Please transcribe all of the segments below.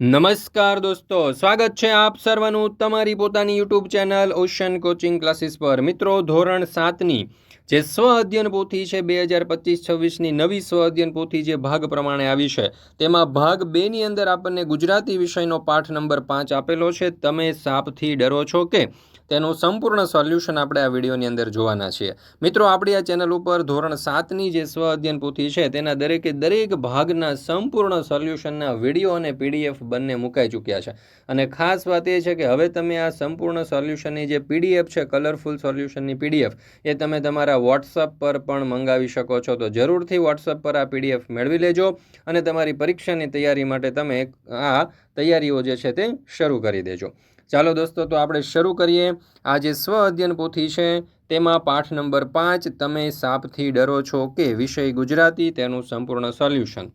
નમસ્કાર દોસ્તો, સ્વાગત છે આપ સર્વનું તમારી પોતાની YouTube channel Ocean coaching classes પર. મિત્રો, ધોરણ સાતની જે સ્વ અધ્યયન પોથી છે બે હજાર પચીસ છવ્વીસની નવી સ્વ અધ્યયન પોથી જે ભાગ પ્રમાણે આવી છે, તેમાં ભાગ બેની અંદર આપણને ગુજરાતી વિષયનો પાઠ નંબર પાંચ આપેલો છે. તમે સાપથી ડરો છો કે તેનું સંપૂર્ણ સોલ્યુશન આપણે આ વિડીયોની અંદર જોવાના છીએ. મિત્રો, આપણી આ ચેનલ ઉપર ધોરણ સાતની જે સ્વ અધ્યયન પોથી છે, તેના દરેકે દરેક ભાગના સંપૂર્ણ સોલ્યુશનના વીડિયો અને પીડીએફ બંને મુકાઈ ચૂક્યા છે. અને ખાસ વાત એ છે કે હવે તમે આ સંપૂર્ણ સોલ્યુશનની જે પીડીએફ છે, કલરફુલ સોલ્યુશનની પીડીએફ, એ તમે તમારા વોટ્સઅપ પર પણ મંગાવી શકો છો. તો જરૂરથી વોટ્સઅપ પર આ પીડીએફ મેળવી લેજો અને તમારી પરીક્ષાની તૈયારી માટે તમે આ તૈયારીઓ જે છે તે શરૂ કરી દેજો. ચાલો દોસ્તો, તો આપણે શરૂ કરીએ. આ જે સ્વ અધ્યયન પોથી છે. તેમાં પાઠ નંબર પાંચ, તમે સાપથી ડરો છો કે વિષય ગુજરાતી, તેનું સંપૂર્ણ સોલ્યુશન.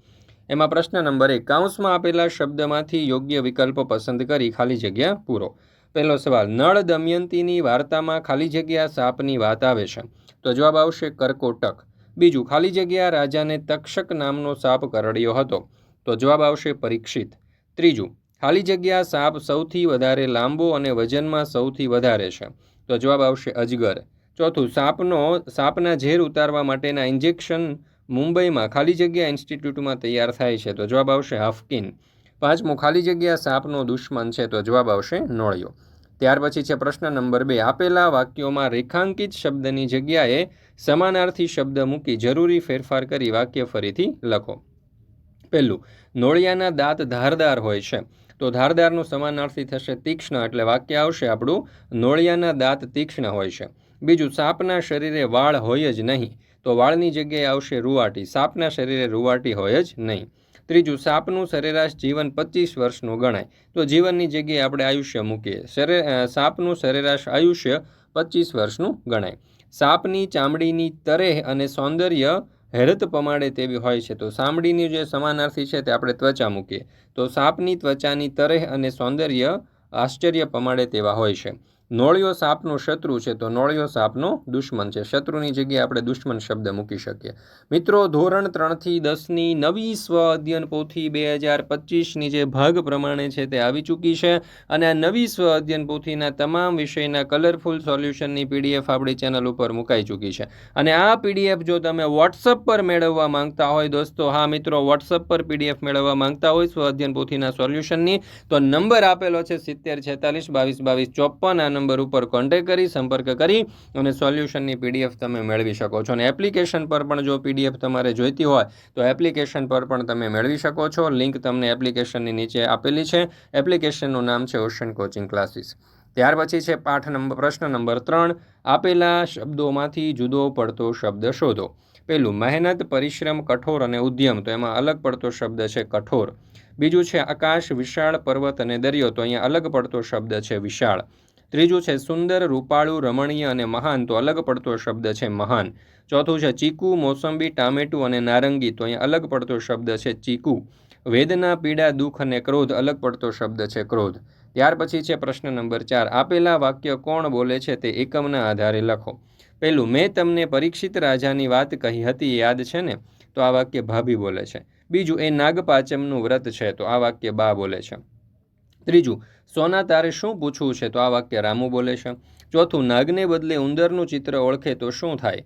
એમાં પ્રશ્ન નંબર એક કાઉન્સમાં આપેલા શબ્દમાંથી યોગ્ય વિકલ્પ પસંદ કરી ખાલી જગ્યા પૂરો. પહેલો સવાલ, નળ દમયંતીની વાર્તામાં ખાલી જગ્યા સાપની વાત આવે છે? તો જવાબ આવશે કરકોટક. બીજું, ખાલી જગ્યા રાજાને તક્ષક નામનો સાપ કરડ્યો હતો. તો જવાબ આવશે પરીક્ષિત. ત્રીજું ખાલી જગ્યા સાપ સૌથી વધારે લાંબો અને વજનમાં સૌથી વધારે છે. તો જવાબ આવશે અજગર. ચોથું, સાપનો, સાપના ઝેર ઉતારવા માટેના ઇન્જેક્શન મુંબઈમાં ખાલી જગ્યા ઇન્સ્ટિટ્યૂટમાં તૈયાર થાય છે. તો જવાબ આવશે હાફકિન. પાંચમું, ખાલી જગ્યા સાપનો દુશ્મન છે. તો જવાબ આવશે નોળિયો. ત્યાર પછી છે પ્રશ્ન નંબર બે. આપેલા વાક્યોમાં રેખાંકિત શબ્દની જગ્યાએ સમાનાર્થી શબ્દ મૂકી જરૂરી ફેરફાર કરી વાક્ય ફરીથી લખો. પહેલું, નોળિયાના દાંત ધારદાર હોય છે. તો ધારદારનું સમાનાર્થી થશે તીક્ષ્ણ એટલે વાક્ય આવશે આપણું, નોળિયાના દાંત તીક્ષ્ણ હોય છે. બીજું, સાપના શરીરે વાળ હોય જ નહીં. તો વાળની જગ્યાએ આવશે રૂવાટી. સાપના શરીરે રૂવાટી હોય જ નહીં. ત્રીજું, સાપનું સરેરાશ જીવન પચીસ વર્ષનું ગણાય. તો જીવનની જગ્યાએ આપણે આયુષ્ય મૂકીએ. સરે સાપનું સરેરાશ આયુષ્ય પચીસ વર્ષનું ગણાય. સાપની ચામડીની તરેહ અને સૌંદર્ય હેરત પમાડે તેવી હોય છે. તો સામડીની જે સમાનાર્થી છે તે આપણે ત્વચા મૂકીએ. તો સાપની ત્વચાની તરેહ અને સૌંદર્ય આશ્ચર્ય પમાડે તેવા હોય છે. નોળિયો સાપનો શત્રુ છે, તો નોળિયો સાપનો દુશ્મન છે. શત્રુની જગ્યાએ આપણે દુશ્મન શબ્દ મૂકી શકીએ. મિત્રો, ધોરણ ત્રણથી દસની નવી સ્વ અધ્યયન પોથી બે હજાર પચીસની જે ભાગ પ્રમાણે છે તે આવી ચૂકી છે અને આ નવી સ્વ અધ્યયન પોથીના તમામ વિષયના કલરફુલ સોલ્યુશનની પીડીએફ આપણી ચેનલ ઉપર મુકાઈ ચૂકી છે. અને આ પીડીએફ જો તમે વોટ્સઅપ પર મેળવવા માંગતા હોય દોસ્તો, હા મિત્રો વોટ્સઅપ પર પીડીએફ મેળવવા માંગતા હોય સ્વ અધ્યયન પોથીના સોલ્યુશનની તો નંબર આપેલો છે સિત્તેર છેતાલીસ બાવીસ બાવીસ ચોપન આ નંબર ઉપર કોન્ટેક કરી, સંપર્ક કરી અને સોલ્યુશનની પીડીએફ તમે મેળવી શકો છો. અને એપ્લિકેશન પર પણ જો પીડીએફ તમારે જોઈતી હોય, તો એપ્લિકેશન પર પણ તમે મેળવી શકો છો. લિંક તમને એપ્લિકેશનની નીચે આપેલી છે. એપ્લિકેશનનું નામ છે ઓશન કોચિંગ ક્લાસીસ ત્યાર પછી છે પાઠ નંબર, પ્રશ્ન નંબર ત્રણ. આપેલા શબ્દોમાંથી જુદો પડતો શબ્દ શોધો. પેલું મહેનત, પરિશ્રમ, કઠોર અને ઉદ્યમ. તો એમાં અલગ પડતો શબ્દ છે કઠોર. બીજું છે આકાશ, વિશાળ, પર્વત અને દરિયો. તો અહીંયા અલગ પડતો શબ્દ છે વિશાળ. ત્રીજું છે, સુંદર, રૂપાળું, રમણીય અને મહાન. તો અલગ પડતો શબ્દ છે મહાન. ચોથું છે, ચીકુ, મોસંબી, ટામેટું અને નારંગી. તો અહીંયા અલગ પડતો શબ્દ છે ચીકુ. વેદના, પીડા, દુઃખ અને ક્રોધ અલગ પડતો શબ્દ છે ક્રોધ. ત્યાર પછી છે પ્રશ્ન નંબર ચાર. આપેલા વાક્ય કોણ બોલે છે તે એકમના આધારે લખો. પહેલું, મેં તમને પરીક્ષિત રાજાની વાત કહી હતી યાદ છે ને? તો આ વાક્ય ભાભી બોલે છે. બીજું, એ નાગપાચમનું વ્રત છે, તો આ વાક્ય બા બોલે છે. ત્રીજું, સોના તારે શું પૂછવું છે? તો આ વાક્ય રામુ બોલે છે. ચોથું, નાગને બદલે ઉંદરનું ચિત્ર ઓળખે તો શું થાય?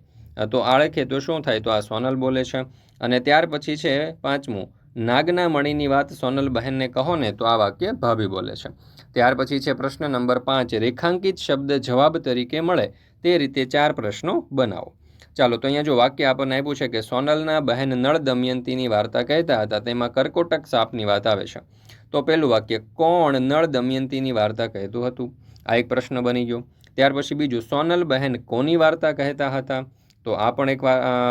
તો આળખે તો શું થાય? તો આ સોનલ બોલે છે. અને ત્યાર પછી છે પાંચમું, નાગના મણીની વાત સોનલ બહેનને કહો ને, તો આ વાક્ય ભાભી બોલે છે. ત્યાર પછી છે પ્રશ્ન નંબર પાંચ, રેખાંકિત શબ્દ જવાબ તરીકે મળે. તે રીતે ચાર પ્રશ્નો બનાવો. ચાલો, તો અહીંયા જો વાક્ય આપણને આપ્યું છે કે સોનલના બહેન નળ દમયંતીની વાર્તા કહેતા હતા, તેમાં કર્કોટક સાપની વાત આવે છે. તો પહેલું વાક્ય, કોણ નળ દમયંતીની વાર્તા કહેતું હતું? આ એક પ્રશ્ન બની ગયો. ત્યાર પછી બીજું, સોનલ બહેન કોની વાર્તા કહેતા હતા? તો આ પણ એક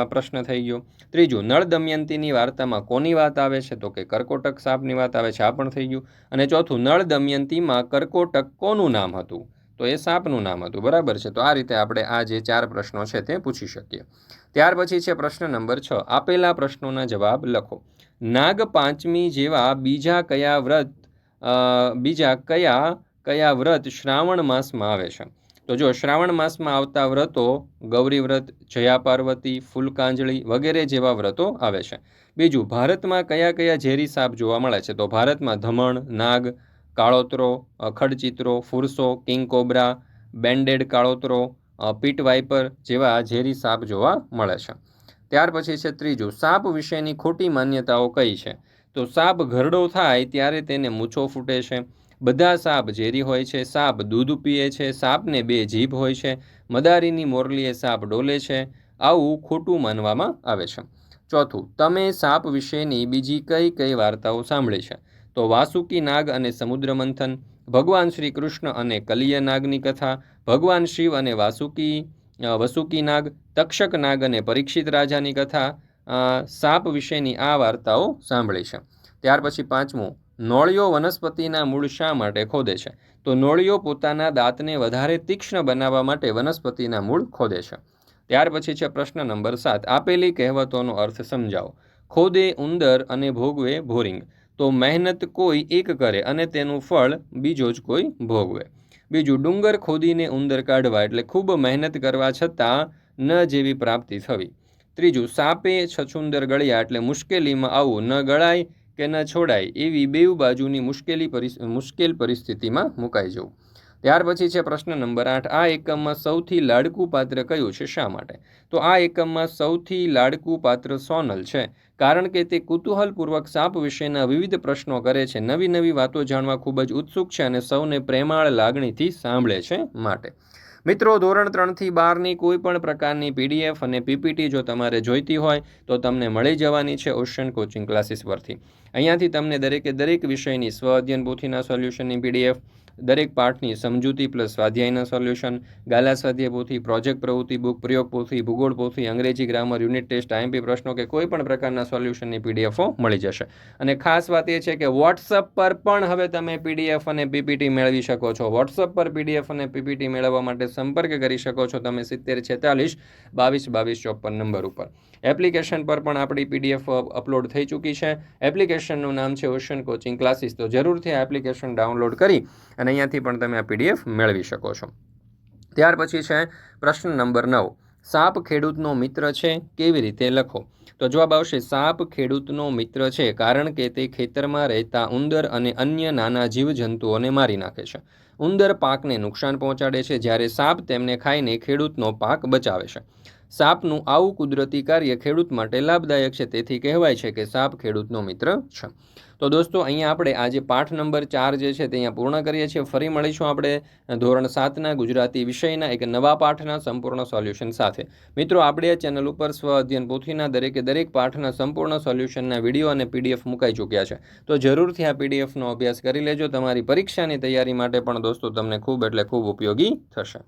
પ્રશ્ન થઈ ગયો. ત્રીજું, નળ દમયંતીની વાર્તામાં કોની વાત આવે છે? તો કે, કર્કોટક સાપની વાત આવે છે. આ પણ થઈ ગયું. અને ચોથું, નળ દમયંતીમાં કર્કોટક કોનું નામ હતું? તો એ સાપનું નામ હતું. બરાબર છે? તો આ રીતે આપણે આ જે ચાર પ્રશ્નો છે તે પૂછી શકીએ. ત્યાર પછી છે પ્રશ્ન નંબર છ. આપેલા પ્રશ્નોના જવાબ લખો. નાગ પાંચમી જેવા બીજા કયા વ્રત બીજા કયા કયા વ્રત શ્રાવણ માસમાં આવે છે? તો જો શ્રાવણ માસમાં આવતા વ્રતો ગૌરી વ્રત, જયા પાર્વતી, ફૂલકાંજળી વગેરે જેવા વ્રતો આવે છે. બીજું, ભારતમાં કયા કયા ઝેરી સાપ જોવા મળે છે? તો ભારતમાં ધમણ, નાગ કાળોતરો ખડચિત્રો, ફુરસો, કિંગ કોબ્રા, બેન્ડેડ કાળોતરો પીટ વાઇપર જેવા ઝેરી સાપ જોવા મળે છે. ત્યાર પછી છે ત્રીજું, સાપ વિશેની ખોટી માન્યતાઓ કઈ છે? તો સાપ ઘરડો થાય ત્યારે તેને મૂછો ફૂટે છે. બધા સાપ ઝેરી હોય છે, સાપ દૂધ પીએ છે, સાપને બે જીભ હોય છે, મદારીની મોરલીએ સાપ ડોલે છે, આવું ખોટું માનવામાં આવે છે. ચોથું, તમે સાપ વિશેની બીજી કઈ કઈ વાર્તાઓ સાંભળી છે? તો વાસુકી નાગ અને સમુદ્ર મંથન ભગવાન શ્રી કૃષ્ણ અને કલિય નાગની કથા, ભગવાન શિવ અને વાસુકી વસુકી નાગ, તક્ષક નાગ અને પરીક્ષિત રાજાની કથા સાપ વિશેની આ વાર્તાઓ સાંભળી છે. ત્યાર પછી પાંચમું, નોળિયો વનસ્પતિના મૂળ શા માટે ખોદે છે? તો નોળિયો પોતાના દાંતને વધારે તીક્ષ્ણ બનાવવા માટે વનસ્પતિના મૂળ ખોદે છે. ત્યાર પછી છે પ્રશ્ન નંબર સાત, આપેલી કહેવતોનો અર્થ સમજાવો. ખોદે ઉંદર અને ભોગવે ભોરિંગ. તો મહેનત કોઈ એક કરે અને તેનું ફળ બીજો જ કોઈ ભોગવે. બીજું, ડુંગર ખોદીને ઉંદર કાઢવા એટલે ખૂબ મહેનત કરવા છતાં ન જેવી પ્રાપ્તિ થવી. ત્રીજું, સાપે છછુંદર ગળ્યા એટલે મુશ્કેલીમાં આવવું ન ગળાય કે ન છોડાય એવી બેઉ બાજુની મુશ્કેલી મુશ્કેલ પરિસ્થિતિમાં મુકાઈ જવું. ત્યાર પછી છે પ્રશ્ન નંબર આઠ, આ એકમમાં સૌથી લાડકું પાત્ર કયું છે? શા માટે? તો આ એકમમાં સૌથી લાડકું પાત્ર સોનલ છે, કારણ કે તે કુતૂહલપૂર્વક સાપ વિશેના વિવિધ પ્રશ્નો કરે છે. નવી નવી વાતો જાણવા ખૂબ જ ઉત્સુક છે અને સૌને પ્રેમાળ લાગણીથી સાંભળે છે માટે. મિત્રો, ધોરણ ત્રણથી બારની કોઈ પણ પ્રકારની પીડીએફ અને પીપીટી જો તમારે જોઈતી હોય, તો તમને મળી જવાની છે ઓશન કોચિંગ ક્લાસીસ પરથી. અહીંયાથી તમને દરેકે દરેક વિષયની સ્વ અધ્યયન પોથીના સોલ્યુશનની પીડીએફ દરેક પાઠની સમજૂતી પ્લસ સ્વાધ્યાયના સોલ્યુશન ગાલા સ્વાધ્યાય પોથી પ્રોજેક્ટ પ્રવૃત્તિ બુક પ્રયોગ પોથી, ભૂગોળ પોથી, અંગ્રેજી ગ્રામર યુનિટ ટેસ્ટ આઈએમપી પ્રશ્નો કે કોઈ પણ પ્રકારના સોલ્યુશનની પીડીએફો મળી જશે. અને ખાસ વાત એ છે કે વોટ્સઅપ પર પણ હવે તમે પીડીએફ અને પીપીટી મેળવી શકો છો. વોટ્સઅપ પર પીડીએફ અને પીપીટી મેળવવા માટે સંપર્ક કરી શકો છો. તમે સિત્તેર, છેતાલીસ, બાવીસ બાવીસ, ચોપન નંબર ઉપર. એપ્લિકેશન પર પણ આપણી પીડીએફ અપલોડ થઈ ચૂકી છે. એપ્લિકેશનનું નામ છે ઓશન કોચિંગ ક્લાસીસ તો જરૂરથી આ એપ્લિકેશન ડાઉનલોડ કરી અને અહીંયાથી પણ તમે આ પીડીએફ મેળવી શકો છો. ત્યાર પછી છે પ્રશ્ન નંબર નવ. સાપ ખેડૂતનો મિત્ર છે? કેવી રીતે લખો? તો જવાબ આવશે, સાપ ખેડૂતનો મિત્ર છે કારણ કે તે ખેતરમાં રહેતા ઉંદર અને અન્ય નાના જીવજંતુઓને મારી નાખે છે. ઉંદર પાકને નુકસાન પહોંચાડે છે જ્યારે સાપ તેમને ખાઈને ખેડૂતનો પાક બચાવે છે. સાપનું આવું કુદરતી કાર્ય ખેડૂત માટે લાભદાયક છે. તેથી કહેવાય છે કે સાપ ખેડૂતનો મિત્ર છે. તો દોસ્તો, અહીંયા આપણે આજે પાઠ નંબર ચાર જે છે તે અહીંયા પૂર્ણ કરીએ છીએ. ફરી મળીશું આપણે ધોરણ સાતના ગુજરાતી વિષયના એક નવા પાઠના સંપૂર્ણ સોલ્યુશન સાથે. મિત્રો, આપણે આ ચેનલ ઉપર સ્વ અધ્યયન પોથીના દરેકે દરેક પાઠના સંપૂર્ણ સોલ્યુશનના વીડિયો અને પીડીએફ મુકાઈ ચૂક્યા છે. તો જરૂરથી આ પીડીએફનો અભ્યાસ કરી લેજો. તમારી પરીક્ષાની તૈયારી માટે પણ દોસ્તો, તમને ખૂબ એટલે ખૂબ ઉપયોગી થશે.